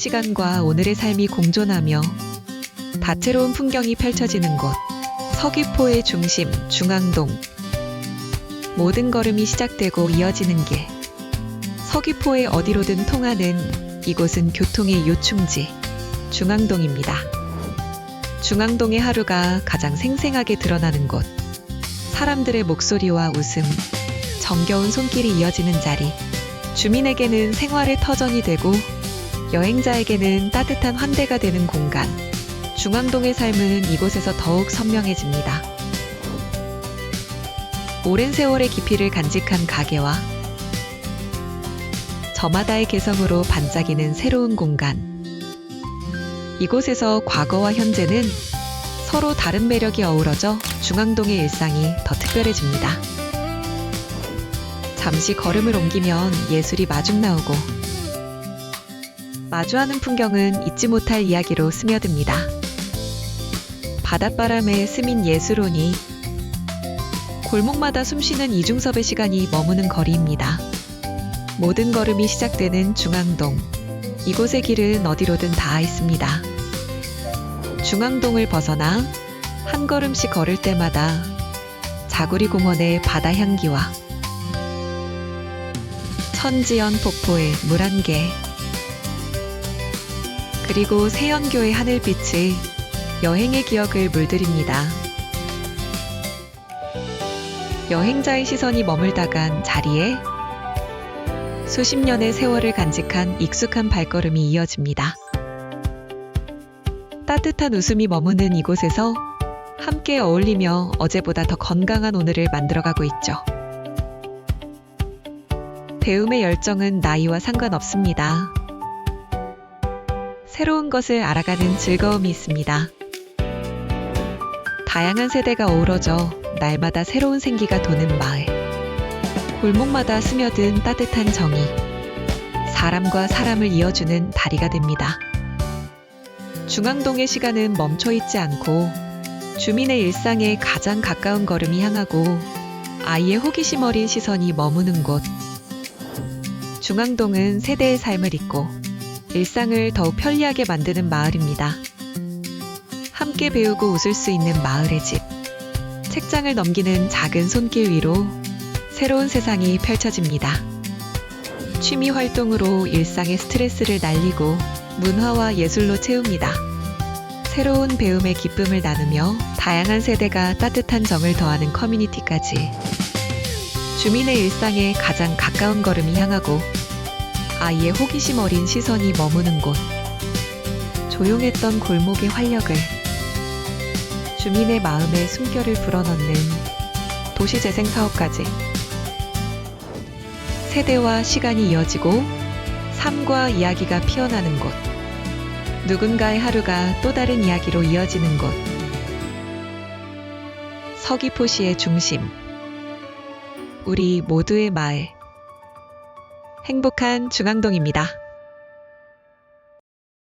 시간과 오늘의 삶이 공존하며 다채로운 풍경이 펼쳐지는 곳. 서귀포의 중심, 중앙동. 모든 걸음이 시작되고 이어지는 길. 서귀포의 어디로든 통하는 이곳은 교통의 요충지, 중앙동입니다. 중앙동의 하루가 가장 생생하게 드러나는 곳. 사람들의 목소리와 웃음, 정겨운 손길이 이어지는 자리. 주민에게는 생활의 터전이 되고 여행자에게는 따뜻한 환대가 되는 공간. 중앙동의 삶은 이곳에서 더욱 선명해집니다. 오랜 세월의 깊이를 간직한 가게와 저마다의 개성으로 반짝이는 새로운 공간. 이곳에서 과거와 현재는 서로 다른 매력이 어우러져 중앙동의 일상이 더 특별해집니다. 잠시 걸음을 옮기면 예술이 마중 나오고 마주하는 풍경은 잊지 못할 이야기로 스며듭니다. 바닷바람에 스민 예술혼이 골목마다 숨쉬는 이중섭의 시간이 머무는 거리입니다. 모든 걸음이 시작되는 중앙동. 이곳의 길은 어디로든 닿아 있습니다. 중앙동을 벗어나 한 걸음씩 걸을 때마다 자구리 공원의 바다 향기와 천지연 폭포의 물 한 개, 그리고 세연교의 하늘빛이 여행의 기억을 물들입니다. 여행자의 시선이 머물다간 자리에 수십 년의 세월을 간직한 익숙한 발걸음이 이어집니다. 따뜻한 웃음이 머무는 이곳에서 함께 어울리며 어제보다 더 건강한 오늘을 만들어가고 있죠. 배움의 열정은 나이와 상관없습니다. 새로운 것을 알아가는 즐거움이 있습니다. 다양한 세대가 어우러져 날마다 새로운 생기가 도는 마을. 골목마다 스며든 따뜻한 정이 사람과 사람을 이어주는 다리가 됩니다. 중앙동의 시간은 멈춰 있지 않고 주민의 일상에 가장 가까운 걸음이 향하고 아이의 호기심 어린 시선이 머무는 곳. 중앙동은 세대의 삶을 잇고 일상을 더욱 편리하게 만드는 마을입니다. 함께 배우고 웃을 수 있는 마을의 집. 책장을 넘기는 작은 손길 위로 새로운 세상이 펼쳐집니다. 취미 활동으로 일상의 스트레스를 날리고 문화와 예술로 채웁니다. 새로운 배움의 기쁨을 나누며 다양한 세대가 따뜻한 정을 더하는 커뮤니티까지 주민의 일상에 가장 가까운 걸음이 향하고 아이의 호기심 어린 시선이 머무는 곳. 조용했던 골목의 활력을 주민의 마음에 숨결을 불어넣는 도시재생 사업까지. 세대와 시간이 이어지고 삶과 이야기가 피어나는 곳. 누군가의 하루가 또 다른 이야기로 이어지는 곳. 서귀포시의 중심. 우리 모두의 마을 행복한 중앙동입니다.